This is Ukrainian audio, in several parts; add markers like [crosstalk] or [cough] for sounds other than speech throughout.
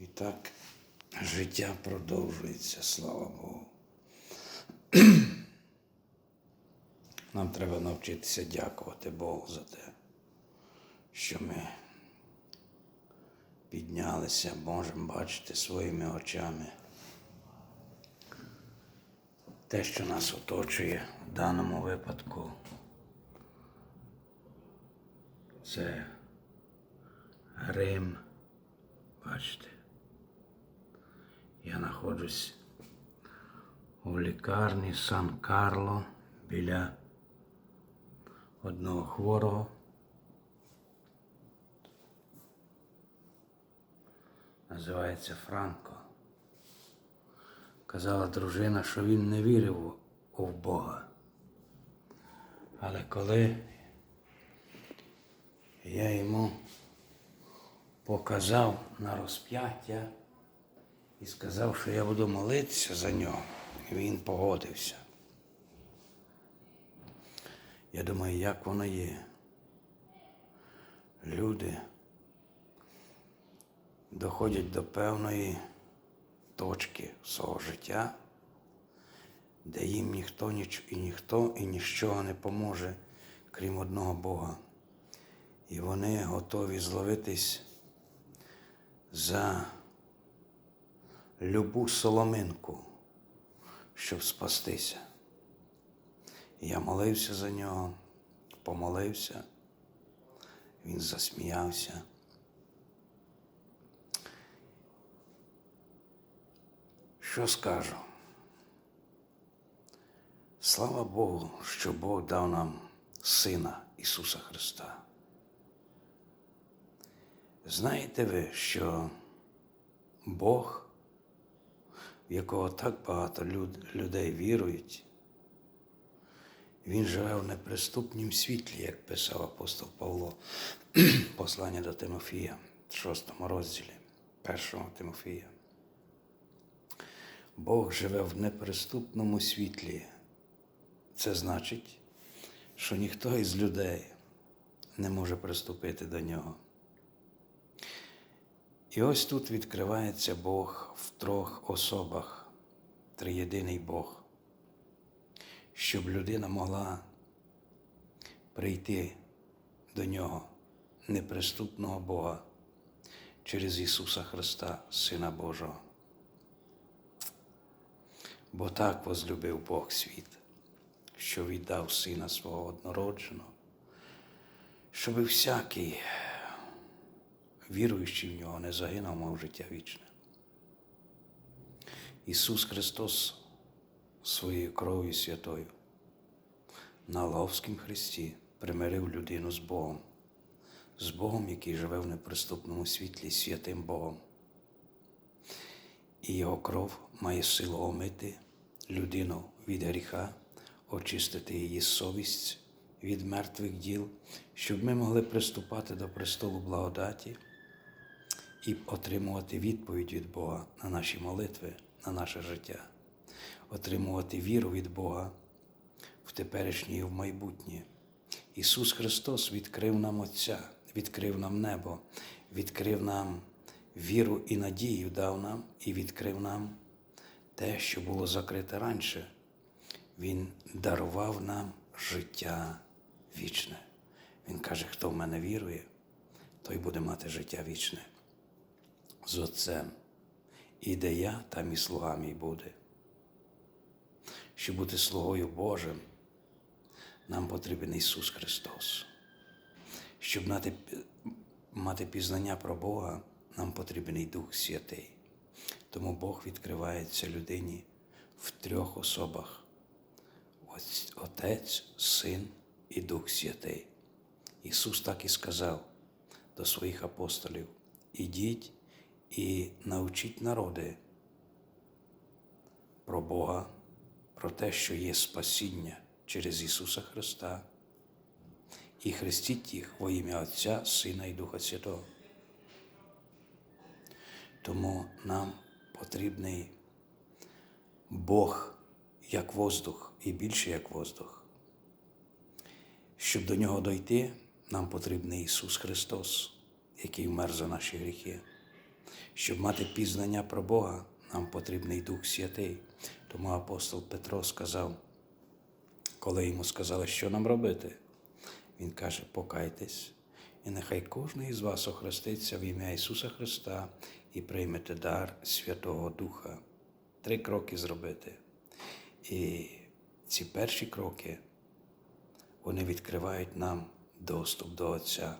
І так життя продовжується, слава Богу. [clears throat] Нам треба навчитися дякувати Богу за те, що ми піднялися, можемо бачити своїми очами. Те, що нас оточує в даному випадку, це Рим. Бачите, знаходжусь у лікарні Сан-Карло біля одного хворого. Називається Франко. Казала дружина, що він не вірив у Бога. Але коли я йому показав на розп'яття і сказав, що я буду молитися за нього, і він погодився. Я думаю, як воно є. Люди доходять до певної точки свого життя, де їм ніхто ніч... і ніхто і ніщо не поможе, крім одного Бога. І вони готові зловитись за любу соломинку, щоб спастися. Я молився за нього, помолився, він засміявся. Що скажу? Слава Богу, що Бог дав нам Сина Ісуса Христа. Знаєте ви, що Бог, в якого так багато люд, людей вірують, Він живе в неприступнім світлі, як писав апостол Павло, послання до Тимофія, в шостому розділі, першого Тимофія. Бог живе в неприступному світлі. Це значить, що ніхто із людей не може приступити до нього. І ось тут відкривається Бог в трьох особах, триєдиний Бог, щоб людина могла прийти до нього, неприступного Бога, через Ісуса Христа, Сина Божого. Бо так возлюбив Бог світ, що віддав Сина свого однородженого, щоби всякий віруючий в нього не загинув, мав життя вічне. Ісус Христос своєю кров'ю святою на Лавському Христі примирив людину з Богом, з Богом, який живе в неприступному світлі, святим Богом. І його кров має силу омити людину від гріха, очистити її совість від мертвих діл, щоб ми могли приступати до престолу благодаті і отримувати відповідь від Бога на наші молитви, на наше життя, отримувати віру від Бога в теперішнє і в майбутнє. Ісус Христос відкрив нам Отця, відкрив нам небо, відкрив нам віру і надію дав нам і відкрив нам те, що було закрите раніше. Він дарував нам життя вічне. Він каже, хто в мене вірує, той буде мати життя вічне з Отцем. І де я, там і слуга мій буде. Щоб бути слугою Божим, нам потрібен Ісус Христос. Щоб мати, пізнання про Бога, нам потрібен і Дух Святий. Тому Бог відкривається людині в трьох особах: Отець, Син і Дух Святий. Ісус так і сказав до своїх апостолів: ідіть і навчіть народи про Бога, про те, що є спасіння через Ісуса Христа, і хрестіть їх во ім'я Отця, Сина і Духа Святого. Тому нам потрібний Бог як воздух і більше як воздух. Щоб до нього дойти, нам потрібний Ісус Христос, який вмер за наші гріхи. Щоб мати пізнання про Бога, нам потрібний Дух Святий. Тому апостол Петро сказав, коли йому сказали, що нам робити, він каже: покайтесь, і нехай кожен із вас охреститься в ім'я Ісуса Христа і приймете дар Святого Духа. Три кроки зробити. І ці перші кроки вони відкривають нам доступ до Отця.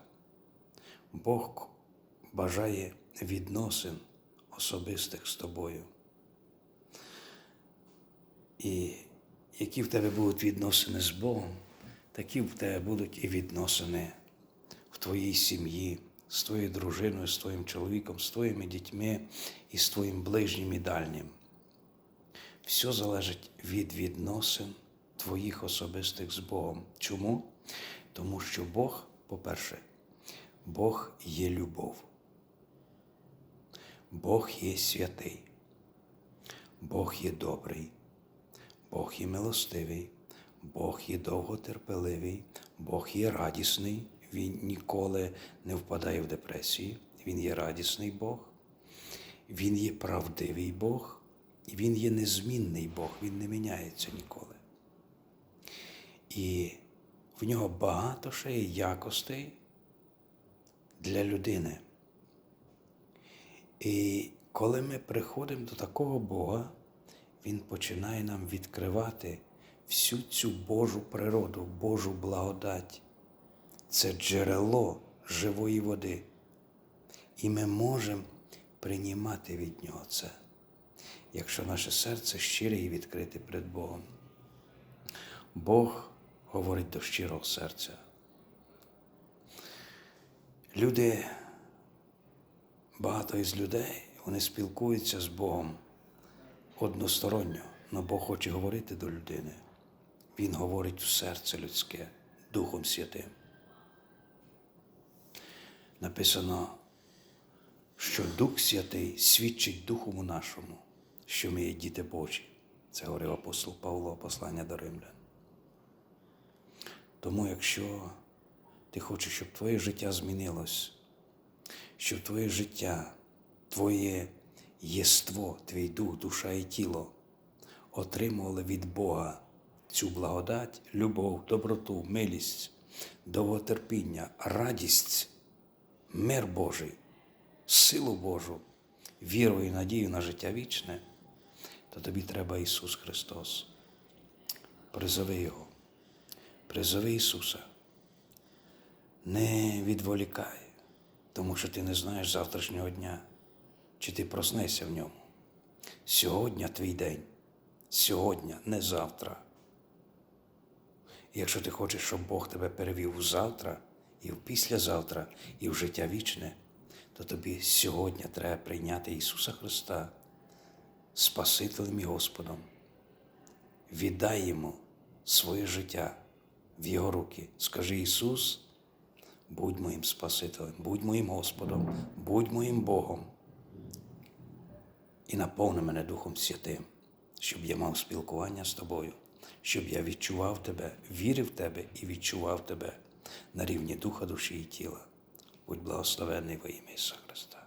Бог бажає відносин особистих з тобою. І які в тебе будуть відносини з Богом, такі в тебе будуть і відносини в твоїй сім'ї, з твоєю дружиною, з твоїм чоловіком, з твоїми дітьми і з твоїм ближнім і дальнім. Все залежить від відносин твоїх особистих з Богом. Чому? Тому що Бог, по-перше, Бог є любов. Бог є святий, Бог є добрий, Бог є милостивий, Бог є довготерпеливий, Бог є радісний, Він ніколи не впадає в депресії, Він є радісний Бог, Він є правдивий Бог, і Він є незмінний Бог, Він не міняється ніколи. І в нього багато ще є якостей для людини. І коли ми приходимо до такого Бога, Він починає нам відкривати всю цю Божу природу, Божу благодать. Це джерело живої води. І ми можемо приймати від Нього це, якщо наше серце щире і відкрите перед Богом. Бог говорить до щирого серця. Люди, багато із людей, вони спілкуються з Богом односторонньо, але Бог хоче говорити до людини. Він говорить в серце людське Духом Святим. Написано, що Дух Святий свідчить Духому нашому, що ми є діти Божі. Це говорив апостол Павло, послання до римлян. Тому, якщо ти хочеш, щоб твоє життя змінилось, щоб твоє життя, твоє єство, твій дух, душа і тіло отримували від Бога цю благодать, любов, доброту, милість, довготерпіння, радість, мир Божий, силу Божу, віру і надію на життя вічне, то тобі треба Ісус Христос. Призови Його, призови Ісуса. Не відволікай, тому що ти не знаєш завтрашнього дня, чи ти проснешся в ньому. Сьогодні твій день, сьогодні, не завтра. Якщо ти хочеш, щоб Бог тебе перевів у завтра, і в післязавтра, і в життя вічне, то тобі сьогодні треба прийняти Ісуса Христа Спасителем і Господом. Віддай Йому своє життя в Його руки. Скажи Ісус, будь моїм Спасителем, будь моїм Господом, будь моїм Богом. І наповни мене Духом Святим, щоб я мав спілкування з тобою, щоб я відчував тебе, вірив в тебе і відчував тебе на рівні духа, душі і тіла. Будь благословений во ім'я Ісуса Христа.